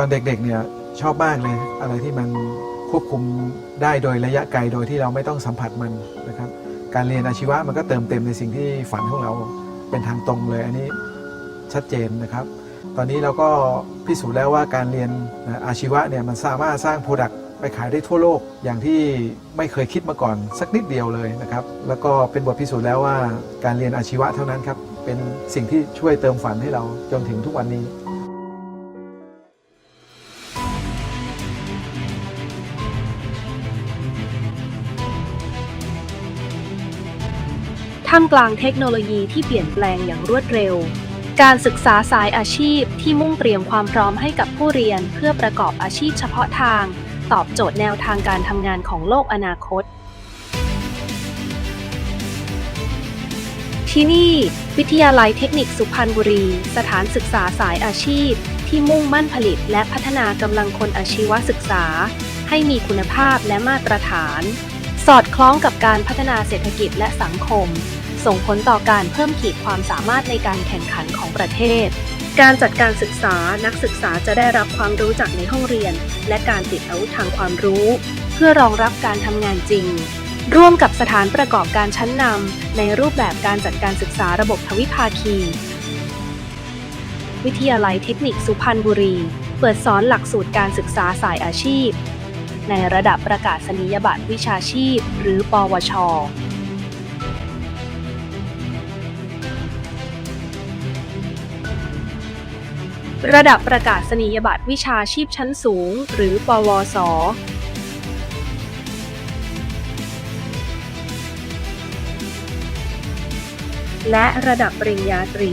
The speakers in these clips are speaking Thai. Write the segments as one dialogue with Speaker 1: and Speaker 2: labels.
Speaker 1: ตอนเด็กๆเนี่ยชอบมากเลย อะไรที่มันควบคุมได้โดยระยะไกลโดยที่เราไม่ต้องสัมผัสมันนะครับการเรียนอาชีวะมันก็เติมเต็มในสิ่งที่ฝันของเราเป็นทางตรงเลย อันนี้ชัดเจนนะครับ ตอนนี้เราก็พิสูจน์แล้วว่าการเรียนอาชีวะเนี่ยมันสามารถสร้างโปรดักต์ไปขายได้ทั่วโลกอย่างที่ไม่เคยคิดมาก่อน สักนิดเดียวเลยนะครับ แล้วก็เป็นบทพิสูจน์แล้วว่าการเรียนอาชีวะเท่านั้นครับเป็นสิ่งที่ช่วยเติมฝันให้เราจนถึงทุกวันนี้
Speaker 2: ท่ามกลางเทคโนโลยีที่เปลี่ยนแปลงอย่างรวดเร็ว การศึกษาสายอาชีพที่มุ่งเตรียมความพร้อมให้กับผู้เรียน เพื่อประกอบอาชีพเฉพาะทาง ตอบโจทย์แนวทางการทำงานของโลกอนาคต ที่นี่ วิทยาลัยเทคนิคสุพรรณบุรี สถานศึกษาสายอาชีพ ที่มุ่งมั่นผลิต และพัฒนากำลังคนอาชีวศึกษา ให้มีคุณภาพและมาตรฐาน สอดคล้องกับการพัฒนาเศรษฐกิจและสังคม ส่งผลต่อการเพิ่มขีดความสามารถในการแข่งขันของประเทศ การจัดการศึกษานักศึกษาจะได้รับความรู้จากในห้องเรียน และการติดอาวุธทางความรู้ เพื่อรองรับการทำงานจริง ร่วมกับสถานประกอบการชั้นนำในรูปแบบการจัดการศึกษาระบบทวิภาคี วิทยาลัยเทคนิคสุพรรณบุรี เปิดสอนหลักสูตรการศึกษาสายอาชีพ ในระดับประกาศนียบัตรวิชาชีพ หรือ ปวช ระดับประกาศนียบัตรวิชาชีพชั้นสูง หรือ ปวส และระดับปริญญาตรี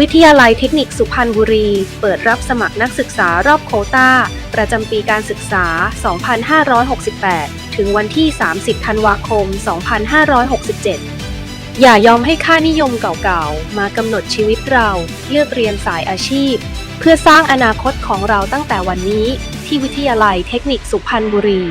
Speaker 2: วิทยาลัยเทคนิคสุพรรณบุรี เปิดรับสมัครนักศึกษารอบโควตาประจำปีการศึกษา 2568 ถึงวันที่ 30 ธันวาคม 2567 อย่ายอมให้ค่านิยมเก่าๆ มากำหนดชีวิตเราเลือกเรียนสายอาชีพ เพื่อสร้างอนาคตของเราตั้งแต่วันนี้ ที่วิทยาลัยเทคนิคสุพรรณบุรี